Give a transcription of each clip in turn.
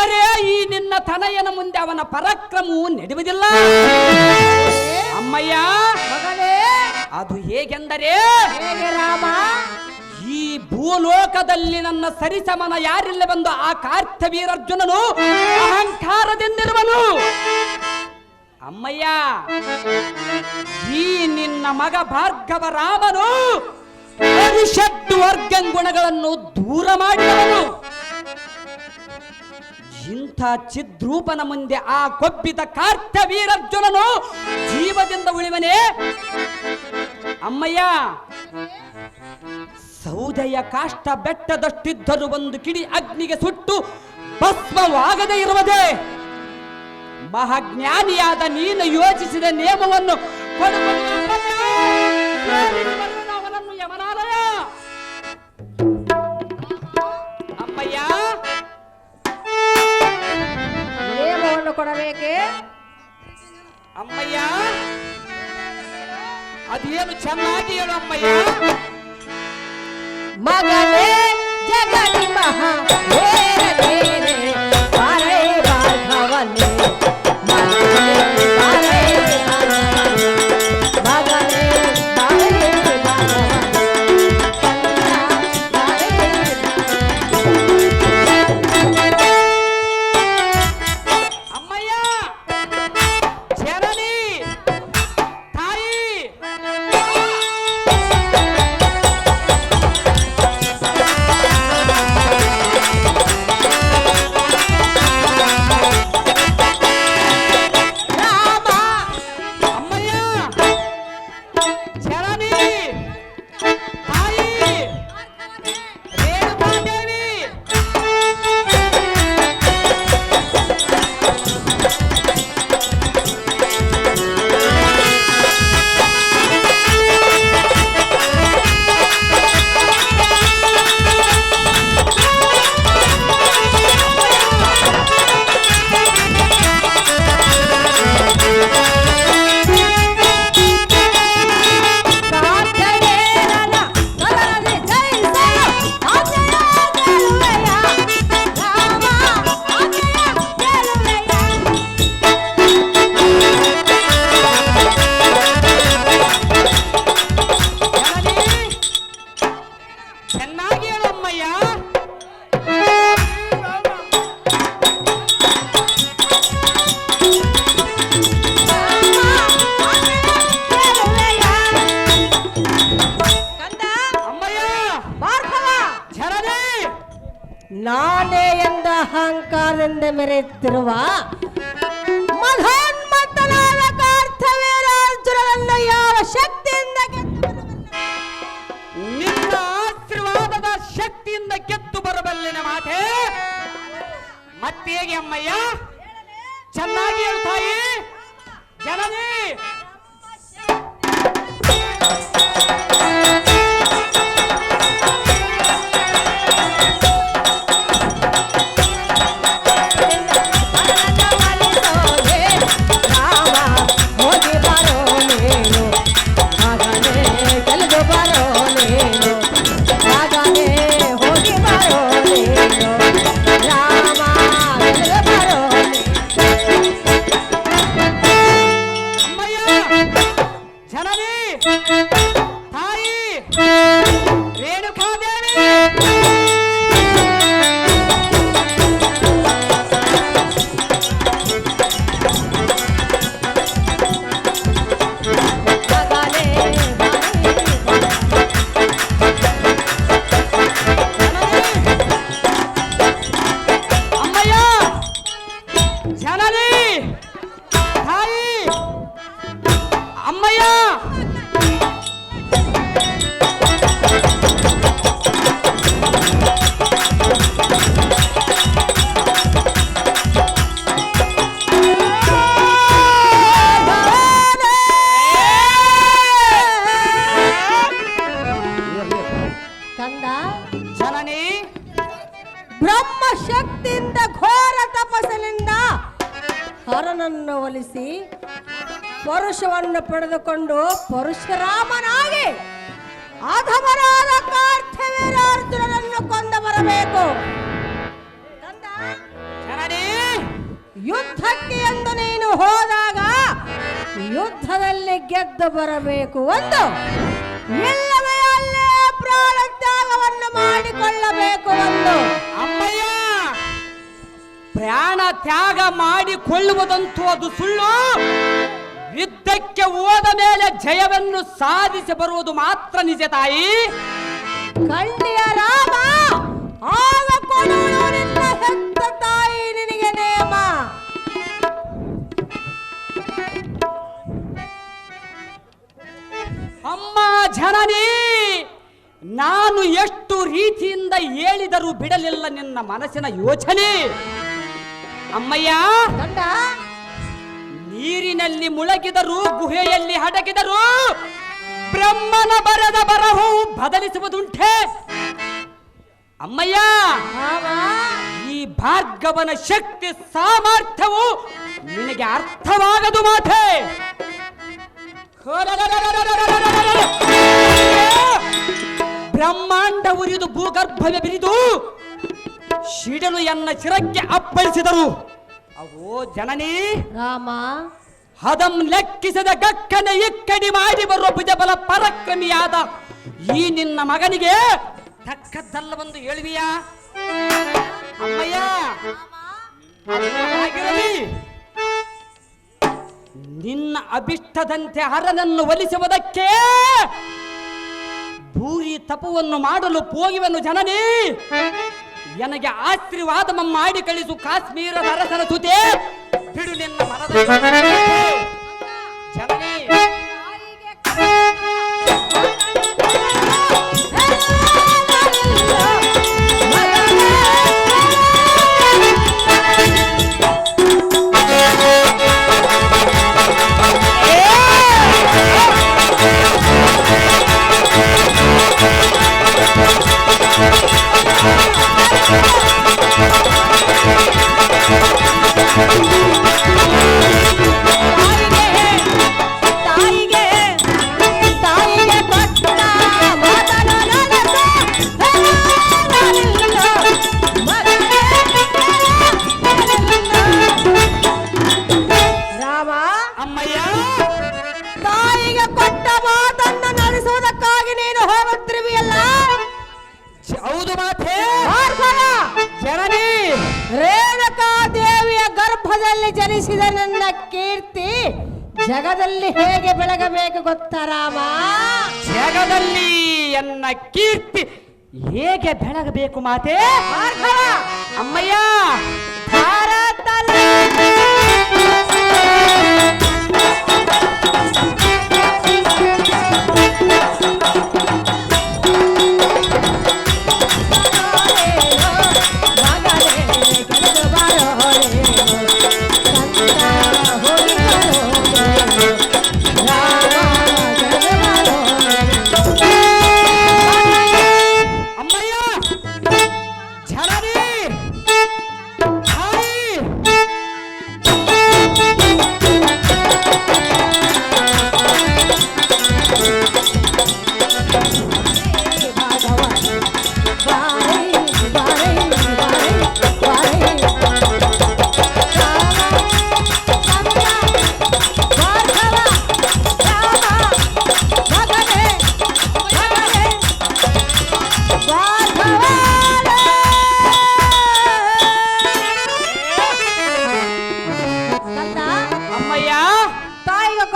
ಆದರೆ ಈ ನಿನ್ನ ತನಯನ ಮುಂದೆ ಅವನ ಪರಕ್ರಮವು ನಡೆಯುವುದಿಲ್ಲ. ಅಮ್ಮಯ್ಯ ಮಗನೇ ಅದು ಹೇಗೆಂದರೆ ಹೇಗೆ ರಾಮ? ಈ ಭೂಲೋಕದಲ್ಲಿ ನನ್ನ ಸರಿಸಮನ ಯಾರಿಲ್ಲವೆಂದು ಆ ಕಾರ್ತವೀರರ್ಜುನನು ಅಹಂಕಾರದಿಂದಿರುವನು. ಅಮ್ಮಯ್ಯ ಈ ನಿನ್ನ ಮಗ ಭಾರ್ಗವ ರಾಮನು ಪರಿಷತ್ತು ವರ್ಗಂಗುಣಗಳನ್ನು ದೂರ ಮಾಡಿದವನು. ಇಂಥ ಚಿದ್ರೂಪನ ಮುಂದೆ ಆ ಕೊಬ್ಬಿದ ಕಾರ್ತವೀರರ್ಜುನನು ಜೀವದಿಂದ ಉಳಿವನೇ. ಅಮ್ಮಯ್ಯ, ಸೌದೆಯ ಕಾಷ್ಟ ಬೆಟ್ಟದಷ್ಟಿದ್ದರೂ ಒಂದು ಕಿಡಿ ಅಗ್ನಿಗೆ ಸುಟ್ಟು ಭಸ್ಮವಾಗದೇ ಇರುವುದೇ. ಮಹಾಜ್ಞಾನಿಯಾದ ನೀನು ಯೋಚಿಸಿದ ನಿಯಮವನ್ನು ಕೊಡುವುದು ಕೊಡಬೇಕೆ? ಅಮ್ಮಯ್ಯ ಅದೇನು ಚೆನ್ನಾಗಿ ಹೇಳು ಅಮ್ಮಯ್ಯ. ಮಗನೇ ಜಗದಿ ಮಹಾ ಅಮ್ಮಯ್ಯ ಚೆನ್ನಾಗಿ ಹೇಳು ತಾಯಿ ಜನನಿ! ಗೆದ್ದು ಬರಬೇಕು ಒಂದು ಇಲ್ಲವೇ ಅಲ್ಲೇ ಪ್ರಾಣ ತ್ಯಾಗವನ್ನು ಮಾಡಿಕೊಳ್ಳಬೇಕು ಒಂದು ಅಮ್ಮಯ್ಯ ಪ್ರಾಣ ತ್ಯಾಗ ಮಾಡಿಕೊಳ್ಳುವುದಂತೂ ಅದು ಸುಳ್ಳು. ಯುದ್ಧಕ್ಕೆ ಹೋದ ಮೇಲೆ ಜಯವನ್ನು ಸಾಧಿಸಿ ಬರುವುದು ಮಾತ್ರ ನಿಜ ತಾಯಿ. ಕಂಡಿಯ ರಾಮ ಆಗ ಕೊಡುವುದು ಜನನಿ ನಾನು ಎಷ್ಟು ರೀತಿಯಿಂದ ಹೇಳಿದರೂ ಬಿಡಲಿಲ್ಲ ನಿನ್ನ ಮನಸ್ಸಿನ ಯೋಚನೆ. ಅಮ್ಮಯ್ಯ ನೀರಿನಲ್ಲಿ ಮುಳಗಿದರು ಗುಹೆಯಲ್ಲಿ ಅಡಗಿದರು ಬ್ರಹ್ಮನ ಬರದ ಬರಹು ಬದಲಿಸುವುದುಂಟೆ. ಅಮ್ಮಯ್ಯ ಈ ಭಾರ್ಗವನ ಶಕ್ತಿ ಸಾಮರ್ಥ್ಯವು ನಿನಗೆ ಅರ್ಥವಾಗದು ಮಾತೆ. ಬ್ರಹ್ಮಾಂಡ ಉರಿದು ಭೂಗರ್ಭವೇ ಬಿರಿದು ಶಿಡಲು ಎನ್ನ ಚಿರಕ್ಕೆ ಅಪ್ಪಳಿಸಿದರು. ಅವೋ ಜನನಿ ರಾಮ ಹದಂ ಲೆಕ್ಕಿಸದ ಗಕ್ಕನೆ ಇಕ್ಕಡಿ ಮಾಡಿ ಬರುವ ಭುಜಬಲ ಪರಕ್ರಮಿಯಾದ ಈ ನಿನ್ನ ಮಗನಿಗೆ ತಕ್ಕದ್ದಲ್ಲವೆಂದು ಹೇಳುವಿಯಾ? ಅಮ್ಮಯ್ಯ. ನಿನ್ನ ಅಭಿಷ್ಟದಂತೆ ಹರನನ್ನು ಒಲಿಸುವುದಕ್ಕೆ ಭೂರಿ ತಪವನ್ನು ಮಾಡಲು ಪೋಗಿವನು ಜನನಿ. ನನಗೆ ಆಶೀರ್ವಾದ ಮಾಡಿ ಕಳಿಸು ಕಾಶ್ಮೀರದ ಅರಸನ ಸುತೆ ಬಿಡು ನಿನ್ನ ಮರದ ಕೀರ್ತಿ ಹೇಗೆ ಬೆಳಗಬೇಕು ಮಾತೆ?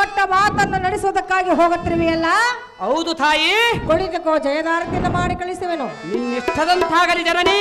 ಕೊಟ್ಟ ಮಾತನ್ನು ನಡೆಸುವುದಕ್ಕಾಗಿ ಹೋಗುತ್ತಿರುವೆಯಲ್ಲ? ಹೌದು ತಾಯಿ. ಕುಳಿತುಕೋ ಜಯದಾರತಿಯನ್ನು ಮಾಡಿ ಕಳಿಸುವೆನು. ನಿನ್ನಿಷ್ಟದಂತಾಗಲಿ ಜನನಿ.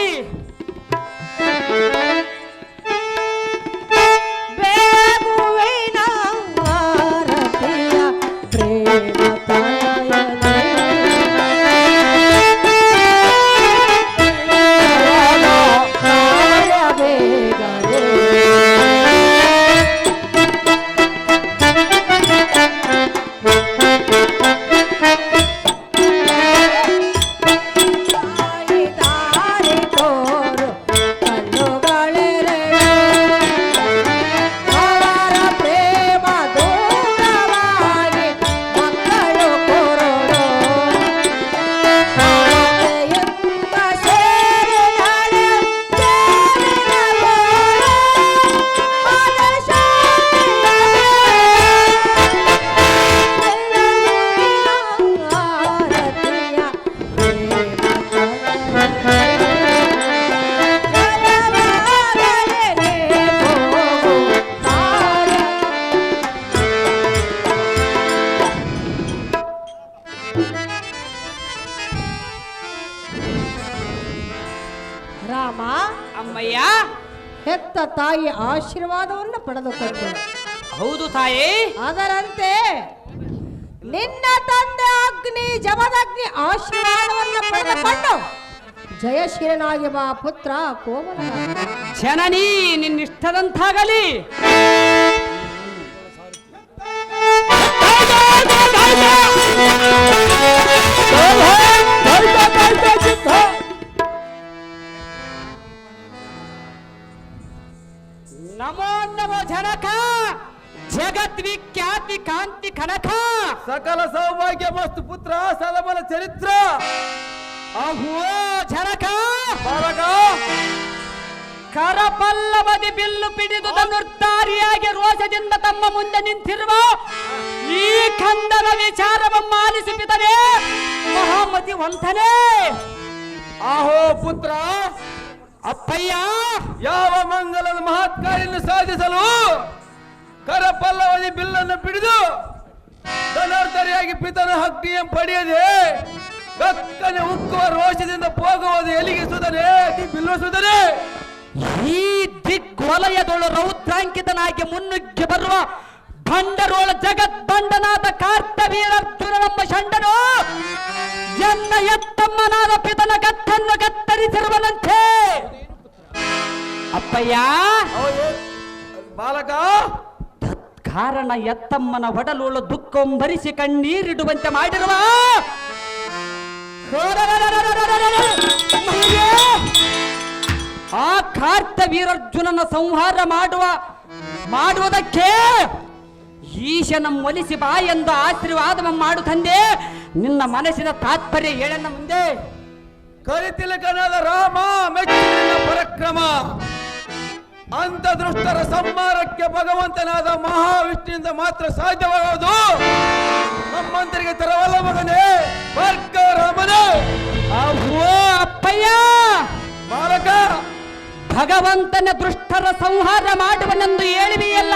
ಜಯಶೀಲನಾಗಿ ಬಾ ಪುತ್ರ ಕೋಮಲ. ಜನನಿ ನಿನ್ನಿಷ್ಟದಂತಾಗಲಿ. ನಮೋ ನಮೋ ಜನಕ ಜಗದ್ವಿಖ್ಯಾತಿ ಕಾಂತಿ ಕನಕ. ಸಕಲ ಸೌಭಾಗ್ಯ ಮಸ್ತು ಪುತ್ರ ಸದಬಲ ಚರಿತ್ರ. ಅಹೋ ಜನಕ ಬಾಲಕ ಕರಪಲ್ಲವದಿ ಬಿಲ್ಲು ಪಿಡಿದು ಧನುರ್ಧಾರಿಯಾಗಿ ರೋಷದಿಂದ ತಮ್ಮ ಮುಂದೆ ನಿಂತಿರುವ ಈ ಖಂಡನ ವಿಚಾರವ ಆಲಿಸಿಪಿತನೇ ಮಹಾಮತಿ ವಂಥನೇ ಆಹೋ ಪುತ್ರ! ಅಪ್ಪಯ್ಯ! ಯಾವ ಮಂಗಲದ ಮಹತ್ಕಾರ್ಯನ್ನು ಸಾಧಿಸಲು ಕರಪಲ್ಲವದಿ ಬಿಲ್ಲನ್ನು ಬಿಡಿದು ಧನಾರ್ಧರಿಯಾಗಿ ಪಿತನ ಹಕ್ಕಿಯ ಪಡೆಯದೆ ಕಕ್ಕನೆ ಉಕ್ಕುವ ರೋಷದಿಂದ ಹೋಗುವುದು ಎಲಿಗೆ ಸುಧನೆ? ಬಿಲ್ಲು ಸುಧನೆ? ಈ ದಿಗ್ವಲಯದೊಳು ರೌದ್ರಾಂಕಿತನಾಗಿ ಮುನ್ನುಗ್ಗಿ ಬರುವ ಭಂಡರೋಳ ಜಗದ್ಬಂಡನಾದ ನಮ್ಮ ಷಂಡನು ಎನ್ನ ಎತ್ತಮ್ಮನಾದ ಪಿತನ ಗತ್ತನ್ನು ಕತ್ತರಿಸಿರುವನಂತೆ ಅಪ್ಪಯ್ಯ! ಬಾಲಕ! ಕಾರಣ ಎತ್ತಮ್ಮನ ಒಡಲುಳು ದುಃಖಂಭರಿಸಿ ಕಣ್ಣೀರಿಡುವಂತೆ ಮಾಡಿರುವ ಆ ಕಾರ್ತ ವೀರಾರ್ಜುನನ ಸಂಹಾರ ಮಾಡುವ, ಮಾಡುವುದಕ್ಕೆ ಈಶನ ಒಲಿಸಿ ಬಾ ಎಂದು ಆಶೀರ್ವಾದ ಮಾಡು ತಂದೆ ನಿನ್ನ ಮನಸ್ಸಿನ ತಾತ್ಪರ್ಯ ಹೇಳನ್ನ ಮುಂದೆ. ಕರಿತಿಲಕನಾದ ರಾಮ, ಮೆಚ್ಚಿನ ಪರಕ್ರಮ. ಅಂತ ದೃಷ್ಟರ ಸಂಹಾರಕ್ಕೆ ಭಗವಂತನಾದ ಮಹಾವಿಷ್ಣುವಿಂದ ಮಾತ್ರ ಸಾಧ್ಯವಾಗುವುದು ನಮ್ಮಂತರಿಗೆ ತರವಲ್ಲ ಮಗನೇ. ಬರ್ಕ ರಾಮನೇ. ಅಹೋ ಅಪ್ಪಯ್ಯ. ಬಾಲಕ ಭಗವಂತನ ದುಷ್ಟರ ಸಂಹಾರ ಮಾಡುವನೆಂದು ಹೇಳಿವೆಯಲ್ಲ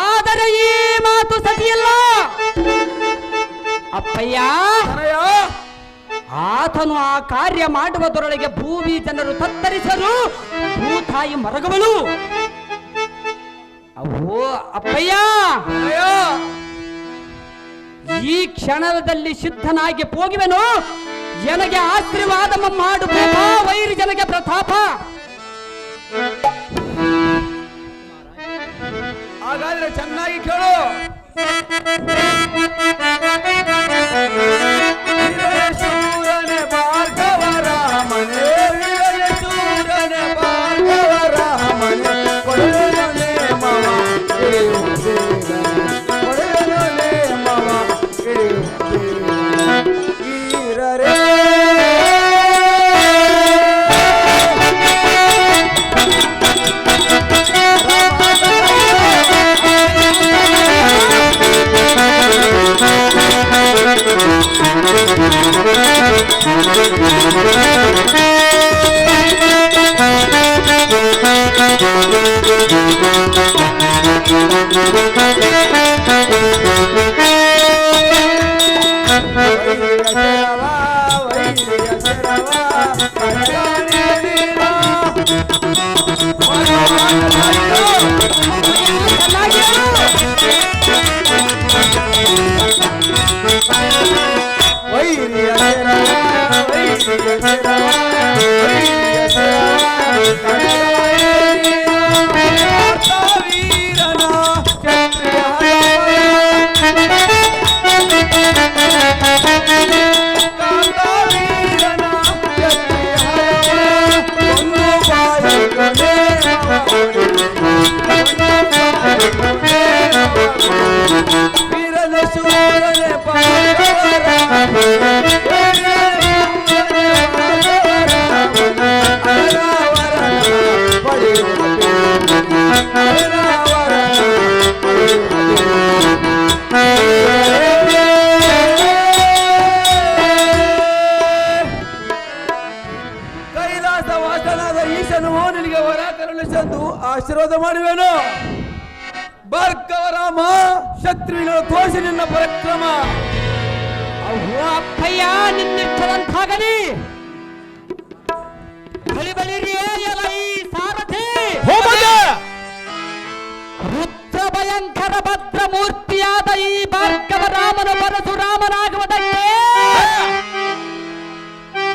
ಆದರೆ ಈ ಮಾತು ಸತಿಯಲ್ಲ ಅಪ್ಪಯ್ಯ. ಆತನು ಆ ಕಾರ್ಯ ಮಾಡುವುದರೊಳಗೆ ಭೂಮಿ ಜನರು ತತ್ತರಿಸಲು ಭೂತಾಯಿ ಮರಗವಳು. ಅವೋ ಅಪ್ಪಯ್ಯ! ಈ ಕ್ಷಣದಲ್ಲಿ ಸಿದ್ಧನಾಗಿ ಹೋಗಿವೆನು ನನಗೆ ಆಶೀರ್ವಾದ ಮಾಡು ಪ್ರಭಾ ವೈರಿ ಜನಗೆ ಪ್ರತಾಪ. ಹಾಗಾದ್ರೆ ಚೆನ್ನಾಗಿ ಕೇಳು. ವೀರನ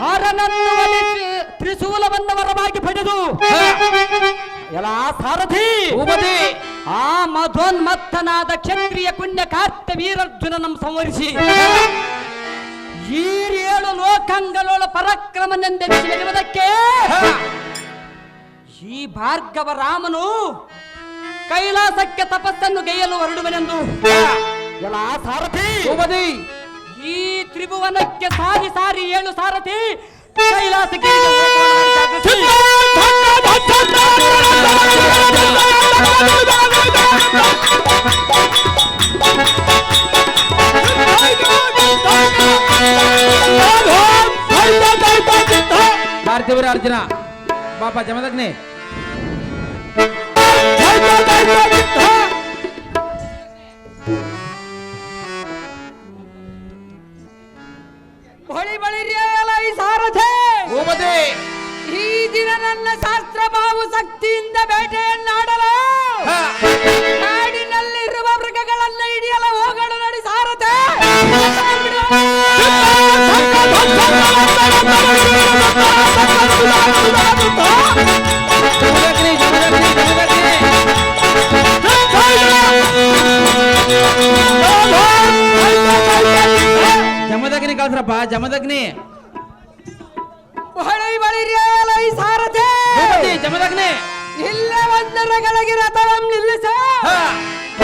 ಹರನನ್ನು ಒಲಿಸಿ ತ್ರಿಶೂಲವನ್ನು ವರವಾಗಿ ಪಡೆದು. ಎಲ್ಲ ಸಾರಥಿ. ಭೂಪತಿ. ಆ ಮಧೋನ್ಮತ್ತನಾದ ಕ್ಷತ್ರಿಯ ಪುಣ್ಯ ಕಾರ್ತ ವೀರಾರ್ಜುನನನ್ನು ಸಂವರಿಸಿ. ಈರೇಳು ಲೋಕಂಗಳೊಳ ಪರಾಕ್ರಮನೆಂದೆನಿಸಿ ಮೆರೆಯುವುದಕ್ಕೆ ಈ ಭಾರ್ಗವ ರಾಮನು ಕೈಲಾಸಕ್ಕೆ ತಪಸ್ಸನ್ನು ಗೈಯಲು ಹೊರಡುವನೆಂದು. ಎಲ್ಲ ಸಾರಥಿ. ಭೂಪತಿ. ಈ ತ್ರಿಭುವನಕ್ಕೆ ಸಾರಿ ಸಾರಿ ಏಳು ಸಾರಥಿ ಕೈಲಾಸಕ್ಕೆ. ಭಾರತೀಯ ಅರ್ಜುನ ಬಾಪ ಜಮದಗ್ನಿ ಜಮದಗ್ನಿ. ಕಳ್ಸ್ರಪ್ಪ ಜಮದಗ್ನಿ ಬಳಿ ಬಳಿರಿಯಲ್ಲ ಈ ಸಾರಥಿ. ಭೂಪತಿ ಜಮದಗ್ನಿ. ಇಲ್ಲ ಒಂದರಗಳಿಗೆ ರಥವಂ ನಿಲ್ಲಿಸ. ಹಾ.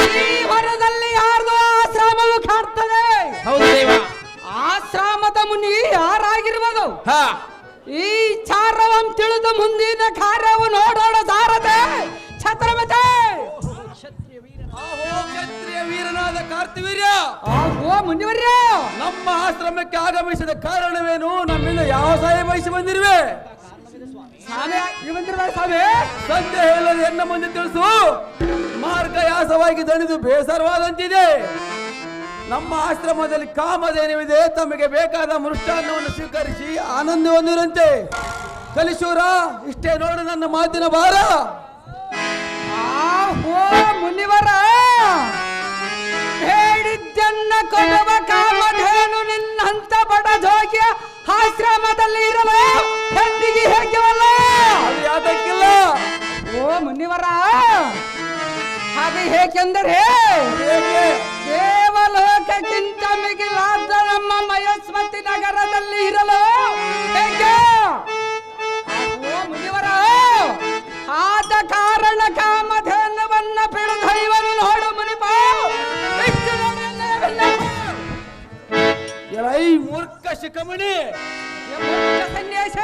ಈ ಹೊರದಲ್ಲಿ ಯಾರ್ದು ಆಶ್ರಮವು ಕಾಡ್ತದೆ ಹೌದು ದೇವ. ಆಶ್ರಮದ ಮುನಿ ಯಾರಾಗಿರ್ಬೋದು? ಹಾ. ಈ ಚಾರವಂ ತಿಳಿದು ಮುಂದಿನ ಕಾರ್ಯವು ನೋಡೋಣ ಸಾರದೆ ಕ್ಷತ್ರಿಯ ವೀರನಾದ ಕಾರ್ತಿವೀರ್ಯ! ಓ ಮುಂದುವರ್ಯ ನಮ್ಮ ಆಶ್ರಮಕ್ಕೆ ಆಗಮಿಸಿದ ಕಾರಣವೇನು? ನಮ್ಮಿಂದ ಯಾವ ಸಹಾಯ ಬಯಸಿ ಬಂದಿರುವೆ? ಸ್ವಾಮಿ ಹೇಳಲು ಎನ್ನ ಮುಂದೆ ತಿಳಿಸು? ಮಾರ್ಗ ಯಾಸವಾಗಿ ದಣಿದು ಬೇಸರವಾದಂತಿದೆ. ನಮ್ಮ ಆಶ್ರಮದಲ್ಲಿ ಕಾಮಧೇನವಿದೆ. ತಮಗೆ ಬೇಕಾದ ಮೃಷ್ಟಾನ್ನವನ್ನು ಸ್ವೀಕರಿಸಿ ಆನಂದ ಹೊಂದಿರಂತೆ ಕಲಿಸೂರ ಇಷ್ಟೇ ನೋಡು ನನ್ನ ಮಾತಿನ ಭಾರ. ಓ ಮುನಿವರ ಹೇಳಿದ್ದನ್ನ ಕೊಡುವ ಕಾಮಧೇನು ನಿನ್ನಂತ ಬಡ ಜೋಗಿಯ ಆಶ್ರಮದಲ್ಲಿ ಇರಲು ಹೆಣ್ಣಿಗೆ ಹೇಗ್ಯವಲ್ಲ ಅದು ಯಾತಕ್ಕಿಲ್ಲ ಓ ಮುನಿವರ ಅದು ಹೇಗೆಂದರೆ ಶಿಖಮಣಿ ಸನ್ಯಾಸ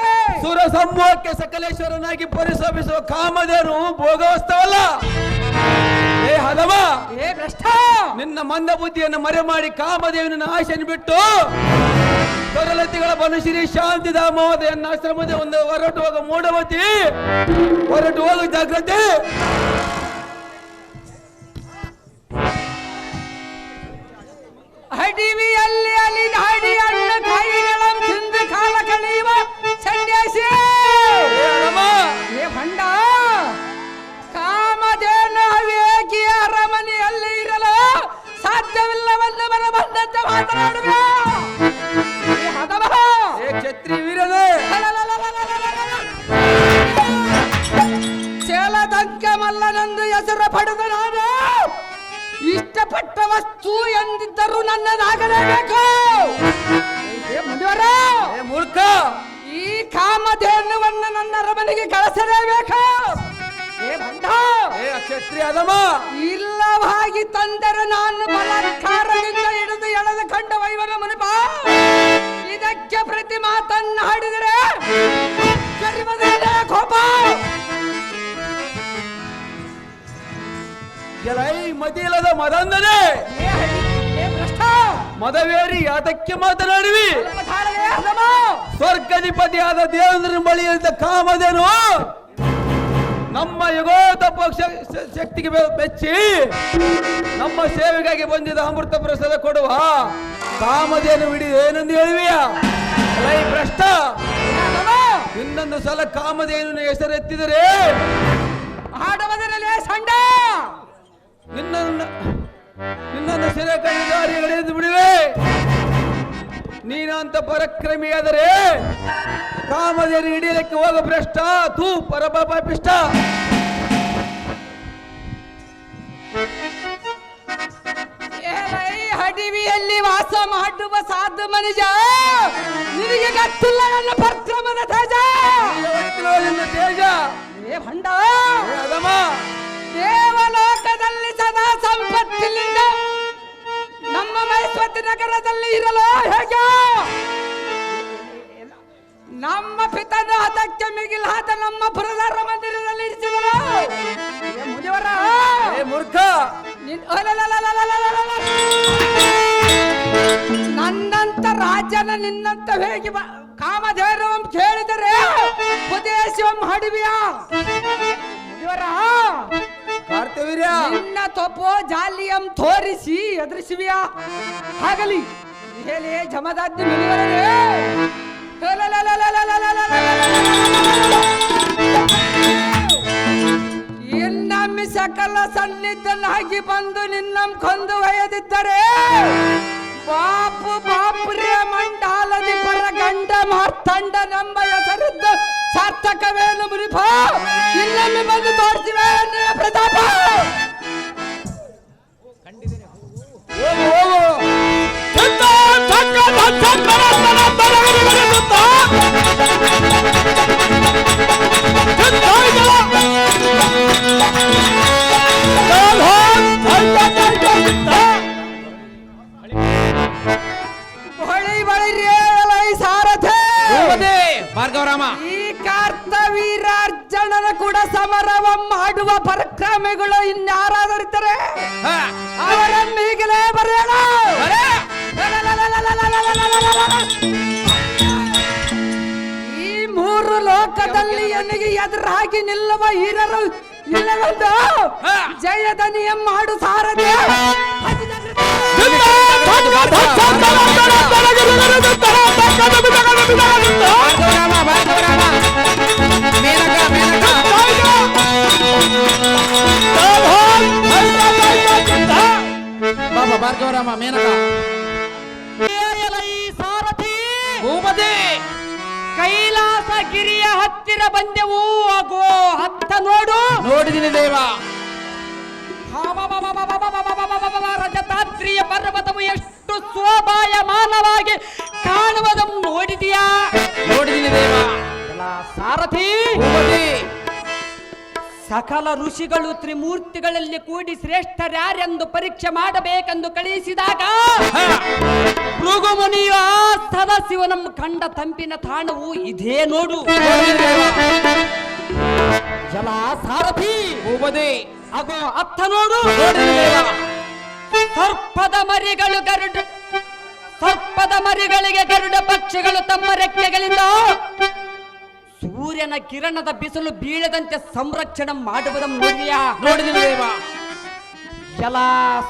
ಸುರ ಸಮೂಹಕ್ಕೆ ಸಕಲೇಶ್ವರನಾಗಿ ಪರಿಶ್ರಮಿಸುವ ಕಾಮದೇನು ಭೋಗವಸ್ತವಲ್ಲ? ಏ ಹದವ ಏ ಭ್ರಷ್ಟ. ನಿನ್ನ ಮಂದ ಬುದ್ಧಿಯನ್ನು ಮರೆ ಮಾಡಿ ಕಾಮದೇವಿನ ಆಶೆಯನ್ನು ಬಿಟ್ಟು ಸರಳತಿಗಳ ಬನಶ್ರೀ ಶಾಂತಿ ದಾಮೋದಯನ್ನ ಎನ್ನ ಆಶ್ರಮದ ಒಂದು ಹೊರಟು ಹೋಗ ಮೂಢವತಿ ಹೊರಟು ಹೋಗ ಜಾಗ್ರತೆ. ಹಡಿವಿಯಲ್ಲಿ ಅಲ್ಲಿ ಹಣ್ಣು ಬಂದಂತೆ ಮಾತನಾಡುವೆ ಕ್ಷತ್ರಿಯ ವೀರನೇ. ಚೇಲದಂಕ ಮಲ್ಲನೆಂದು ಹೆಸರು ಪಡೆದ ನಾನು. ಇಷ್ಟಪಟ್ಟ ವಸ್ತು ಎಂದಿದ್ದರೂ ನನ್ನದಾಗಲೇಬೇಕು. ಮೂರ್ಖ. ಈ ಕಾಮಧೇನುವನ್ನು ನನ್ನ ಅರಮನೆಗೆ ಕಳಿಸಲೇಬೇಕು. ಏ ಕ್ಷತ್ರಿಯ ಹದಮ ಇಲ್ಲವಾಗಿ ಎಲೈ ಇಲ್ಲದ ಮದಂದನೆ. ಮದವೇರಿ, ಯಾತಕ್ಕೆ ಮಾತನಾಡುವಿ ಸ್ವರ್ಗಾಧಿಪತಿಯಾದ ದೇವೇಂದ್ರನ ಬಳಿ ಇದ್ದ ಕಾಮಧೇನು ನಮ್ಮ ಪಕ್ಷ ಶಕ್ತಿಗೆ ಬೆಚ್ಚಿ ನಮ್ಮ ಸೇವೆಗಾಗಿ ಬಂದಿದ್ದ ಅಮೃತ ಪ್ರಸಾದ ಕೊಡುವ ಕಾಮಧೇನು ಬಿಡಿ ಏನೆಂದು ಹೇಳುವಿಯ? ಭ್ರಷ್ಟ. ಇನ್ನೊಂದು ಸಲ ಕಾಮಧೇನು ಹೆಸರೆತ್ತಿದರೆ ಆಡವದರಲ್ಲಿ ಸಂಡ. ನಿನ್ನನ್ನು ನಿನ್ನನ್ನು ಸೆರೆ ಕೈದಾರಿ ಎಳೆದು ಬಿಡುವೆ. ನೀನಂತ ಪರಕ್ರಮಿಯಾದರೆ ಕಾಮದೇರಿ ಹಿಡಿಯಲಿಕ್ಕೆ ಹೋಗ ಭ್ರಷ್ಟ ತೂ ಪರಪಾಪಿಷ್ಟ ಏಲೈ ಹಡಿವಿಯಲ್ಲಿ ವಾಸ ಮಾಡುವ ಸಾಧು ಮನುಜ ನಿನಗೆ ಗೊತ್ತಿಲ್ಲ ನನ್ನ ಪರಕ್ರಮದ ತೇಜ. ತೇಜ. ಏ ಭಂಡ. ದೇವಲೋಕದಲ್ಲಿ ಸದಾ ಸಂಪತ್ತಿಲ್ಲಿಂದ ನಮ್ಮ ಮೈಸ್ವತಿ ನಗರದಲ್ಲಿ ಇರಲು ಹೇಗೆ? ನಮ್ಮ ಪಿತನ ಅದಕ್ಕೆ ಮಿಗಿಲಾದ ನಮ್ಮ ಪುರದಾರ ಮಂದಿರದಲ್ಲಿ ಇರಿಸಿದರು ಮುಜವರ ಮೂರ್ಖ! ನನ್ನಂತ ರಾಜನ ನಿನ್ನಂತ ಹೇಗೆ ಕಾಮಧೇರ ಕೇಳಿದರೆ ಉಪದೇಶವಂ ಹಡಿವಿಯ. ಮುಜವರ ಕಾರ್ತವೀರ್ಯ ನಿನ್ನ ತೊಪೋ ಜಾಲಿಯಂ ತೋರಿಸಿ ಎದುರಿಸುವಿಯ? ಆಗಲಿ ಹೇಳಿ ಜಮದಾಜ್ಞೆ ಮುನಿವರೇ. ಇನ್ನೊಮ್ಮೆ ಸಕಲ ಸನ್ನಿಧನಾಗಿ ಬಂದು ನಿನ್ನಂ ಕೊಂದು ಒಯ್ಯದಿದ್ದರೆ, ಬಾಪು ಬಾಪುರೇ ಮಂಡಾಲದಿ ಪರ ಗಂಡ ಮಾರ್ತಂಡ ನಮ್ಮ ಸಾರ್ಥಕವೇ ಮುನಿಪ ಇಲ್ಲೊಮ್ಮೆ ಬಂದು ತೋರಿಸಿವೆ ಪ್ರತಾಪ! ಕಂಡಿದ್ದೇನೆ ಮಾಡುವ ಪರಕ್ರಮಗಳು ಇನ್ಯಾರಾದರಿದ್ದರೆ ಅವರನ್ನು ಈಗಲೇ ಬರೆಯೋಣ. ಈ ಮೂರು ಲೋಕದಲ್ಲಿ ನನಗೆ ಎದುರಾಗಿ ನಿಲ್ಲುವ ಹೀರರು ಇಲ್ಲವೆಂದು ಜಯದನಿಯ ಮಾಡು ಸಾರದೆ ಬಾಬಾ ಭಾರ್ಗವರಾಮ ಮೇನಕ ಸಾರಥಿ ಭೂಪತಿ ಕೈಲಾಸ ಗಿರಿಯ ಹತ್ತಿರ ಬಂದೆವು ಆಗೋ ಹತ್ತ ನೋಡು ನೋಡಿದಿನಿ ದೇವ ರಜತಾತ್ರಿಯ ಪರ್ವತವು ಎಷ್ಟು ಶೋಭಾಯಮಾನವಾಗಿ ಕಾಣುವುದನ್ನು ನೋಡಿದೀಯಾ ನೋಡಿದಿನಿ ದೇವ ಸಾರಥಿ ಸಕಲ ಋಷಿಗಳು ತ್ರಿಮೂರ್ತಿಗಳಲ್ಲಿ ಕೂಡಿ ಶ್ರೇಷ್ಠರ್ಯಾರೆಂದು ಪರೀಕ್ಷೆ ಮಾಡಬೇಕೆಂದು ಕಳಿಸಿದಾಗ ಭೃಗು ಮುನಿಯು ಆ ಸದಾಶಿವನಂ ಕಂಡ ತಂಪಿನ ತಾಣವು ಇದೇ ನೋಡು. ಜಲ ಸಾರಥಿ ಅಗೋ ಅತ್ತ ನೋಡು. ಸರ್ಪದ ಮರಿಗಳು ಗರುಡ ಸರ್ಪದ ಮರಿಗಳಿಗೆ ಗರುಡ ಪಕ್ಷಿಗಳು ತಮ್ಮ ರೆಕ್ಕೆಗಳಿಂದ ಸೂರ್ಯನ ಕಿರಣದ ಬಿಸಿಲು ಬೀಳದಂತೆ ಸಂರಕ್ಷಣೆ ಮಾಡುವುದ ಮುಗಿಯ ನೋಡಿದಿನಿ ದೇವ. ಜಲ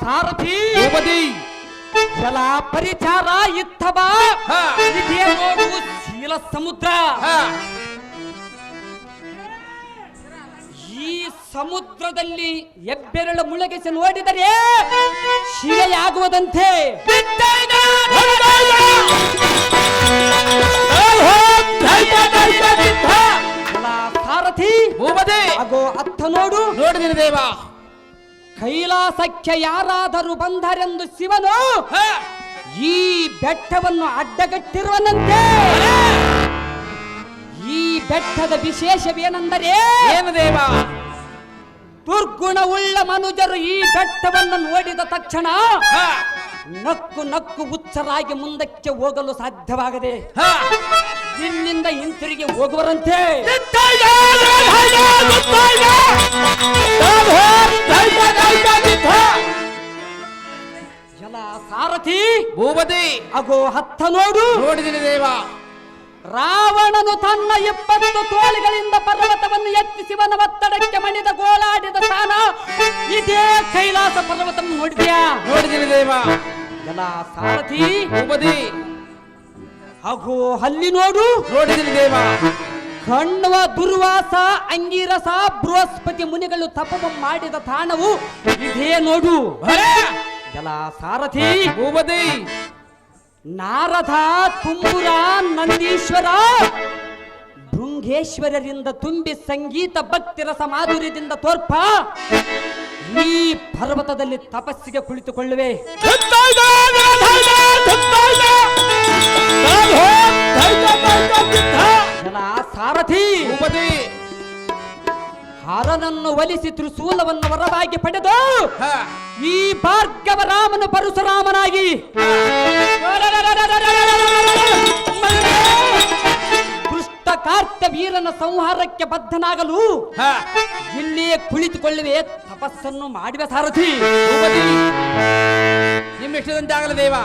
ಸಾರಥಿ ಜಲ ಪರಿಚಾರ ಇತ್ತವ. ಶೀಲ ಸಮುದ್ರ. ಈ ಸಮುದ್ರದಲ್ಲಿ ಎಬ್ಬೆರಳು ಮುಳುಗಿಸಿ ನೋಡಿದರೆ ಶಿಲೆಯಾಗುವುದಂತೆ. ಸಾರಥಿ ಭೂಪತಿ. ಆಗೋ ಅತ್ತ ನೋಡು. ನೋಡಿದಿನ ದೇವ. ಕೈಲಾಸಕ್ಕೆ ಯಾರಾದರೂ ಬಂದರೆಂದು ಶಿವನು ಈ ಬೆಟ್ಟವನ್ನು ಅಡ್ಡಗಟ್ಟಿರುವನಂತೆ. ಈ ಬೆಟ್ಟದ ವಿಶೇಷವೇನೆಂದರೆ ಏನು ದೇವ? ದುರ್ಗುಣವುಳ್ಳ ಮನುಜರು ಈ ಬೆಟ್ಟವನ್ನು ನೋಡಿದ ತಕ್ಷಣ ಹಾ. ನಕ್ಕು ನಕ್ಕು ಹುಚ್ಚರಾಗಿ ಮುಂದಕ್ಕೆ ಹೋಗಲು ಸಾಧ್ಯವಾಗದೆ ಹಾ. ಇಲ್ಲಿಂದ ಹಿಂತಿರುಗಿ ಹೋಗುವರಂತೆ. ಜಲ ಸಾರಥಿ ಭೂಪತಿ ಅಗೋ ಹತ್ತ ನೋಡು. ನೋಡಿದಿನಿ ದೇವ. ರಾವಣನು ತನ್ನ ಇಪ್ಪತ್ತು ತೋಳಿಗಳಿಂದ ಪರ್ವತವನ್ನು ಎತ್ತಿ ಶಿವನ ಒತ್ತಡಕ್ಕೆ ಮಣಿದ ಗೋಳಾಡಿದ ಸ್ಥಾನ ಇದೇ ಕೈಲಾಸ ಪರ್ವತ ನೋಡಿದ್ಯಾ? ನೋಡಿದೀವಿ ದೇವ. ಜನ ಸಾರಥಿ. ಉಪದಿ ಹಾಗೂ ಅಲ್ಲಿ ನೋಡು. ನೋಡಿದೀವಿ ದೇವ. ಕಣ್ವ ದುರ್ವಾಸ ಅಂಗಿರಸ ಬೃಹಸ್ಪತಿ ಮುನಿಗಳು ತಪವ ಮಾಡಿದ ತಾಣವು. ಇದೇ ನೋಡು. ಜಲ ಸಾರಥಿ. ಭೂಪತಿ. ನಾರದ ತುಂಬುರ ನಂದೀಶ್ವರ. ಭೃಂಗೇಶ್ವರರಿಂದ ತುಂಬಿ ಸಂಗೀತ ಭಕ್ತಿ ರಸ ಮಾಧುರ್ಯದಿಂದ ತೋರ್ಪ. ಈ ಪರ್ವತದಲ್ಲಿ ತಪಸ್ಸಿಗೆ ಕುಳಿತುಕೊಳ್ಳುವೆ. ಸಾರಥಿ. ಭೂಪತಿ ಹರನನ್ನು ಒಲಿಸಿ ತ್ರಿಶೂಲವನ್ನು ವರವಾಗಿ ಪಡೆದು ಹ. ಈ ಭಾರ್ಗವ ರಾಮನು ಪರಶುರಾಮನಾಗಿ ಕೃಷ್ಣ ಕಾರ್ತ ವೀರನ ಸಂಹಾರಕ್ಕೆ ಬದ್ಧನಾಗಲು. ಇಲ್ಲಿಯೇ ಕುಳಿತುಕೊಳ್ಳುವೆ ತಪಸ್ಸನ್ನು ಮಾಡುವೆ ಸಾರಥಿ ನಿಮ್ಮಿಷ್ಟದಂತೆ ಆಗಲಿ ದೇವ